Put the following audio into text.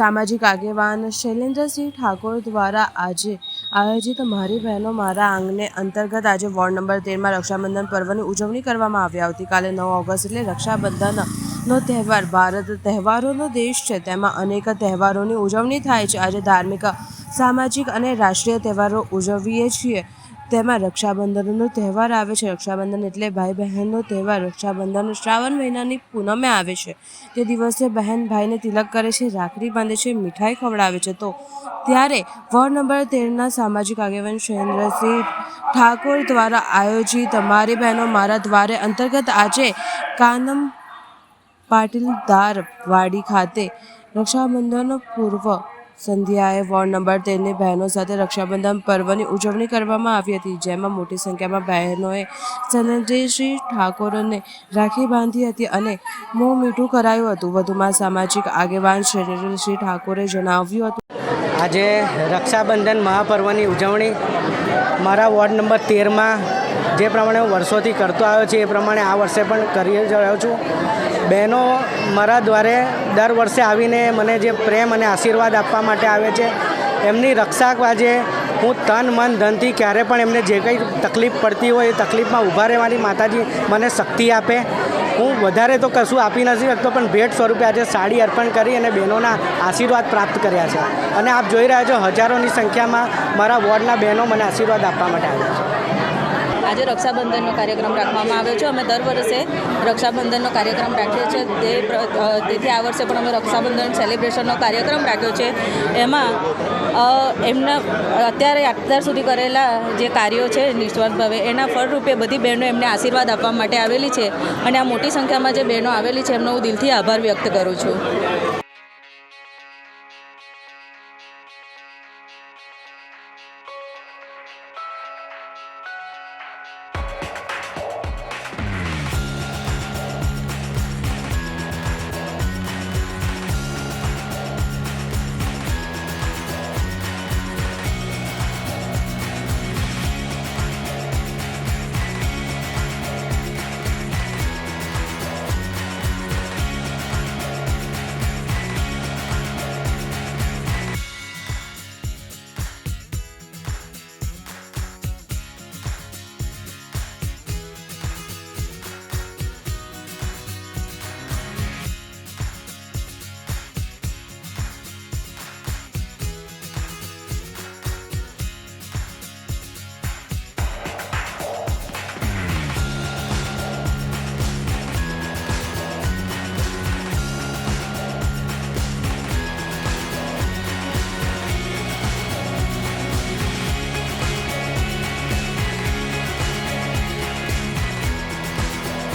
સામાજિક આગેવાન શૈલેન્દ્રસિંહ ઠાકોર દ્વારા આજે આયોજિત મારી બહેનો મારા આંગણે અંતર્ગત આજે વોર્ડ નંબર તેરમાં રક્ષાબંધન પર્વની ઉજવણી કરવામાં આવી. આવતીકાલે નવ ઓગસ્ટ એટલે રક્ષાબંધનનો તહેવાર. ભારત તહેવારોનો દેશ છે. તેમાં અનેક તહેવારોની ઉજવણી થાય છે. આજે ધાર્મિક, સામાજિક અને રાષ્ટ્રીય તહેવારો ઉજવીએ છીએ. તેમાં રક્ષાબંધનનો તહેવાર આવે છે. રક્ષાબંધન એટલે ભાઈ બહેનનો તહેવાર. રક્ષાબંધન શ્રાવણ મહિનાની પૂનમે આવે છે. તે દિવસે બહેન ભાઈને તિલક કરે છે, રાખડી બાંધે છે, મીઠાઈ ખવડાવે છે. તો ત્યારે વોર્ડ નંબર તેરના સામાજિક આગેવાન શૈલેન્દ્રસિંહ ઠાકોર દ્વારા આયોજિત મારી બહેનો, મારા દ્વારે અંતર્ગત આજે કાનમ પાટીલદાર વાડી ખાતે રક્ષાબંધન પૂર્વ સંધ્યાએ વોર્ડ નંબર તેરની બહેનો સાથે રક્ષાબંધન પર્વની ઉજવણી કરવામાં આવી હતી, જેમાં મોટી સંખ્યામાં બહેનોએ સનજયશ્રી ઠાકોરને રાખી બાંધી હતી અને મોં મીઠું કરાયું હતું. વધુમાં સામાજિક આગેવાન શ્રી ઠાકોરે જણાવ્યું હતું. આજે રક્ષાબંધન મહાપર્વની ઉજવણી મારા વોર્ડ નંબર તેરમાં જે પ્રમાણે હું વર્ષોથી કરતો આવ્યો છું, એ પ્રમાણે આ વર્ષે પણ કરી રહ્યો છું. બહેનો મારા દ્વારે દર વર્ષે આવીને મને જે પ્રેમ અને આશીર્વાદ આપવા માટે આવે છે, એમની રક્ષા આજે હું તન, મન, ધનથી ક્યારે પણ એમને જે કંઈ તકલીફ પડતી હોય એ તકલીફમાં ઊભા રહેવાની માતાજી મને શક્તિ આપે. હું વધારે તો કશું આપી નથી શકતો, પણ ભેટ સ્વરૂપે આજે સાડી અર્પણ કરી અને બહેનોના આશીર્વાદ પ્રાપ્ત કર્યા છે. અને આપ જોઈ રહ્યા છો, હજારોની સંખ્યામાં મારા વોર્ડના બહેનો મને આશીર્વાદ આપવા માટે આવ્યા છે. આજે રક્ષાબંધનનો કાર્યક્રમ રાખવામાં આવ્યો છે. અમે દર વર્ષે રક્ષાબંધનનો કાર્યક્રમ રાખીએ છીએ. તે તેથી આ વર્ષે પણ અમે રક્ષાબંધન સેલિબ્રેશનનો કાર્યક્રમ રાખ્યો છે. એમાં એમના, અત્યારે અત્યાર સુધી કરેલા જે કાર્યો છે નિસ્વાર્થ ભાવે, એના ફળરૂપે બધી બહેનો એમને આશીર્વાદ આપવા માટે આવેલી છે. અને આ મોટી સંખ્યામાં જે બહેનો આવેલી છે એમનો હું દિલથી આભાર વ્યક્ત કરું છું.